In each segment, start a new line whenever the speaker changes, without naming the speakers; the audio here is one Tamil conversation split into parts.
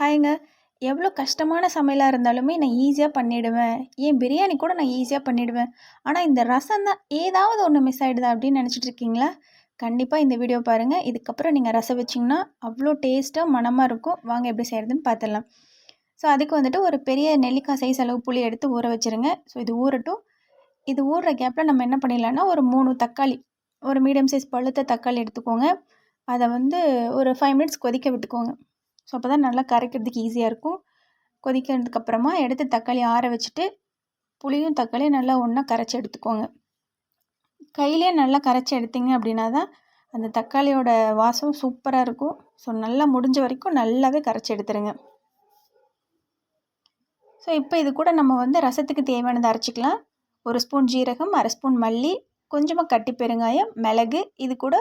ஹாய்ங்க எவ்வளோ கஷ்டமான சமையலாக இருந்தாலுமே நான் ஈஸியாக பண்ணிவிடுவேன் ஏன் பிரியாணி கூட நான் ஈஸியாக பண்ணிவிடுவேன் ஆனால் இந்த ரசம் தான் ஏதாவது ஒன்று மிஸ் ஆகிடுதா அப்படின்னு நினச்சிட்டு இருக்கீங்களா? கண்டிப்பாக இந்த வீடியோ பாருங்கள் இதுக்கப்புறம் நீங்கள் ரசம் வச்சிங்கன்னா அவ்வளோ டேஸ்ட்டாக மனமாக இருக்கும். வாங்க எப்படி செய்கிறதுன்னு பார்த்துடலாம் ஸோ அதுக்கு வந்துட்டு ஒரு பெரிய நெல்லிக்காய் சைஸ் அளவு புளி எடுத்து ஊற வச்சுருங்க. ஸோ இது ஊறட்டும். இது ஊறுற கேப்பில் நம்ம என்ன பண்ணிடலான்னா ஒரு மூணு தக்காளி ஒரு மீடியம் சைஸ் பழுத்த தக்காளி எடுத்துக்கோங்க. அதை வந்து ஒரு ஃபைவ் மினிட்ஸ் கொதிக்க விட்டுக்கோங்க. ஸோ அப்போ தான் நல்லா கரைக்கிறதுக்கு ஈஸியாக இருக்கும். கொதிக்கிறதுக்கப்புறமா எடுத்து தக்காளி ஆற வச்சுட்டு புளியும் தக்காளியும் நல்லா ஒன்றா கரைச்சி எடுத்துக்கோங்க. கையிலே நல்லா கரைச்சி எடுத்தீங்க அப்படின்னா தான் அந்த தக்காளியோட வாசம் சூப்பராக இருக்கும். ஸோ நல்லா முடிஞ்ச வரைக்கும் நல்லாவே கரைச்சி எடுத்துருங்க. ஸோ இப்போ இது கூட நம்ம வந்து ரசத்துக்கு தேவையானதை அரைச்சிக்கலாம். ஒரு ஸ்பூன் ஜீரகம் அரை ஸ்பூன் மல்லி கொஞ்சமாக கட்டி பெருங்காயம் மிளகு இது கூட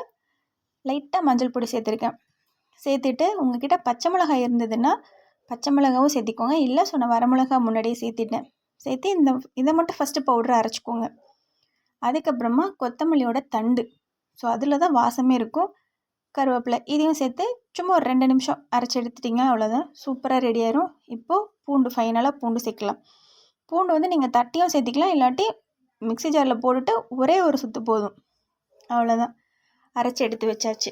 லைட்டாக மஞ்சள் பொடி சேர்த்துருக்கேன். சேர்த்துட்டு உங்ககிட்ட பச்சை மிளகாய் இருந்ததுன்னா பச்சை மிளகாவும் சேர்த்திக்கோங்க. இல்லை ஸோ நான் வரமிளகா முன்னாடியே சேர்த்திட்டேன். சேர்த்து இந்த இதை மட்டும் ஃபஸ்ட்டு பவுடரை அரைச்சிக்கோங்க. அதுக்கப்புறமா கொத்தமல்லியோட தண்டு. ஸோ அதில் தான் வாசமே இருக்கும். கருவேப்பிலை இதையும் சேர்த்து சும்மா ஒரு ரெண்டு நிமிஷம் அரைச்சி எடுத்துட்டிங்க அவ்வளோதான் சூப்பராக ரெடி ஆயிரும். இப்போது பூண்டு ஃபைனலாக பூண்டு சேர்க்கலாம். பூண்டு வந்து நீங்கள் தட்டியும் சேர்த்திக்கலாம். இல்லாட்டி மிக்சி ஜாரில் போட்டுட்டு ஒரே ஒரு சுற்று போதும். அவ்வளோதான் அரைச்சி எடுத்து வச்சாச்சு.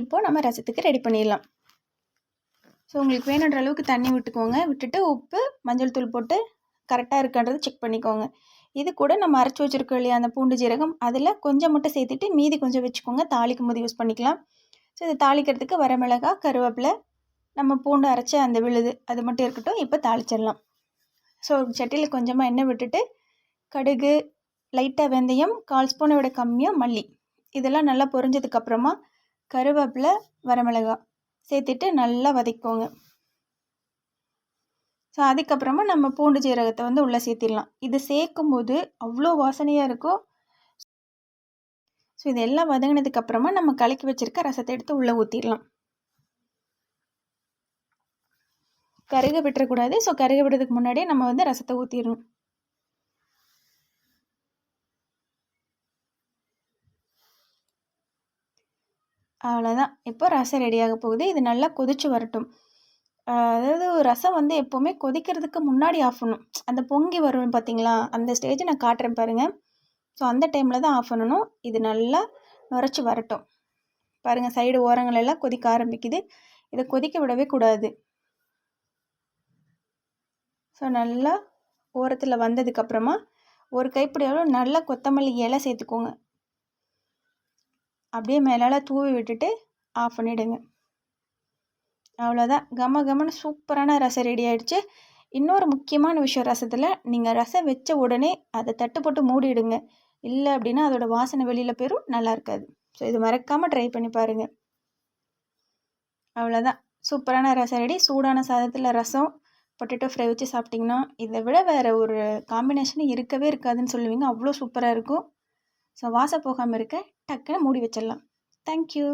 இப்போது நம்ம ரசத்துக்கு ரெடி பண்ணிடலாம். ஸோ உங்களுக்கு வேணுன்ற அளவுக்கு தண்ணி விட்டுக்கோங்க. விட்டுட்டு உப்பு மஞ்சள் தூள் போட்டு கரெக்டாக இருக்கான்றது செக் பண்ணிக்கோங்க. இது கூட நம்ம அரைச்சி வச்சுருக்கோம் இல்லையா அந்த பூண்டு ஜீரகம். அதில் கொஞ்சம் மட்டும் சேர்த்துட்டு மீதி கொஞ்சம் வச்சுக்கோங்க. தாளிக்கும் போது யூஸ் பண்ணிக்கலாம். ஸோ இது தாளிக்கிறதுக்கு வரமிளகா கருவேப்பிலை நம்ம பூண்டு அரைச்ச அந்த விழுது அது மட்டும் இருக்கட்டும். இப்போ தாளிச்சிடலாம். ஸோ சட்டியில் கொஞ்சமாக எண்ணெய் விட்டுட்டு கடுகு லைட்டாக வெந்தயம் கால் ஸ்பூனை விட கம்மியாக மல்லி. இதெல்லாம் நல்லா பொரிஞ்சதுக்கப்புறமா கருவேப்பிலை வரமிளகாய் சேர்த்துட்டு நல்லா வதக்கிக்கோங்க. ஸோ அதுக்கப்புறமா நம்ம பூண்டு ஜீரகத்தை வந்து உள்ளே சேர்த்திடலாம். இது சேர்க்கும் போது அவ்வளோ வாசனையாக இருக்கும். ஸோ இதெல்லாம் வதங்கினதுக்கப்புறமா நம்ம கலக்கி வச்சுருக்க ரசத்தை எடுத்து உள்ளே ஊற்றிடலாம் கருக விட்டுறக்கூடாது ஸோ கருக விடுறதுக்கு முன்னாடியே நம்ம வந்து ரசத்தை ஊற்றிடணும் அவ்வளோதான் இப்போ ரசம் ரெடியாக போகுது. இது நல்லா கொதித்து வரட்டும். அதாவது ரசம் வந்து எப்போவுமே கொதிக்கிறதுக்கு முன்னாடி ஆஃப் பண்ணணும். அந்த பொங்கி வரும் பார்த்தீங்களா அந்த ஸ்டேஜை நான் காட்டுறேன் பாருங்கள் ஸோ அந்த டைமில் தான் ஆஃப் பண்ணணும். இது நல்லா நுரைச்சி வரட்டும். பாருங்கள் சைடு ஓரங்கள் எல்லாம் கொதிக்க ஆரம்பிக்குது. இதை கொதிக்க விடவே கூடாது. ஸோ நல்லா ஓரத்தில் வந்ததுக்கப்புறமா ஒரு கைப்பிடி அளவு நல்லா கொத்தமல்லி இலை சேர்த்துக்கோங்க. அப்படியே மேலால் தூவி விட்டுட்டு ஆஃப் பண்ணிவிடுங்க அவ்வளோதான் கம கமன்னு சூப்பரான ரசம் ரெடி ஆகிடுச்சு இன்னொரு முக்கியமான விஷயம் ரசத்தில் நீங்கள் ரசம் வச்ச உடனே அதை தட்டு போட்டு மூடிடுங்க. இல்லை அப்படின்னா அதோடய வாசனை வெளியில் போயிடும் நல்லா இருக்காது. ஸோ இது மறக்காமல் ட்ரை பண்ணி பாருங்கள் அவ்வளோதான் சூப்பரான ரசம் ரெடி சூடான சாதத்தில் ரசம் பொட்டேட்டோ ஃப்ரை வச்சு சாப்பிட்டிங்கன்னா இதை விட வேறு ஒரு காம்பினேஷன் இருக்கவே இருக்காதுன்னு சொல்லுவீங்க. அவ்வளோ சூப்பராக இருக்கும். ஸோ வாசம் போகாமல் இருக்க டக்குன்னு மூடி வச்சிடலாம். தேங்க்யூ